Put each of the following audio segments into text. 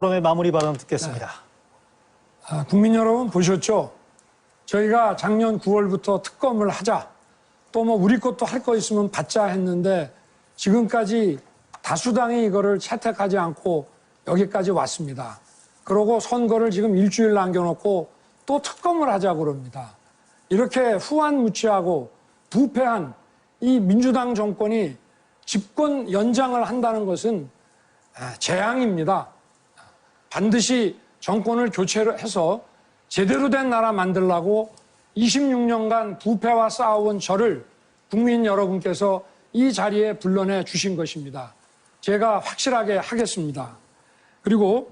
토론의 마무리 발언 듣겠습니다. 아, 국민 여러분 보셨죠? 저희가 작년 9월부터 특검을 하자. 또 뭐 우리 것도 할 거 있으면 받자 했는데 지금까지 다수당이 이거를 채택하지 않고 여기까지 왔습니다. 그러고 선거를 지금 일주일 남겨놓고 또 특검을 하자고 그럽니다. 이렇게 후한무치하고 부패한 이 민주당 정권이 집권 연장을 한다는 것은 아, 재앙입니다. 반드시 정권을 교체해서 제대로 된 나라 만들라고 26년간 부패와 싸워온 저를 국민 여러분께서 이 자리에 불러내 주신 것입니다. 제가 확실하게 하겠습니다. 그리고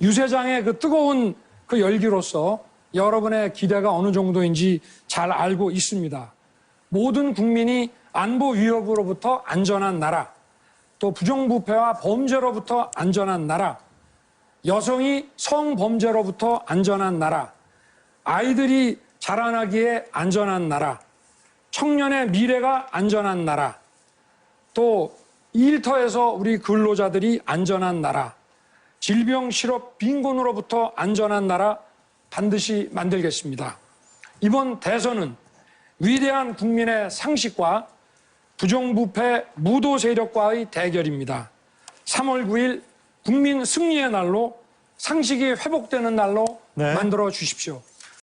유세장의 그 뜨거운 그 열기로서 여러분의 기대가 어느 정도인지 잘 알고 있습니다. 모든 국민이 안보 위협으로부터 안전한 나라, 또 부정부패와 범죄로부터 안전한 나라, 여성이 성범죄로부터 안전한 나라, 아이들이 자라나기에 안전한 나라, 청년의 미래가 안전한 나라, 또 일터에서 우리 근로자들이 안전한 나라, 질병, 실업, 빈곤으로부터 안전한 나라 반드시 만들겠습니다. 이번 대선은 위대한 국민의 상식과 부정부패 무도 세력과의 대결입니다. 3월 9일 국민 승리의 날로 상식이 회복되는 날로 네. 만들어 주십시오.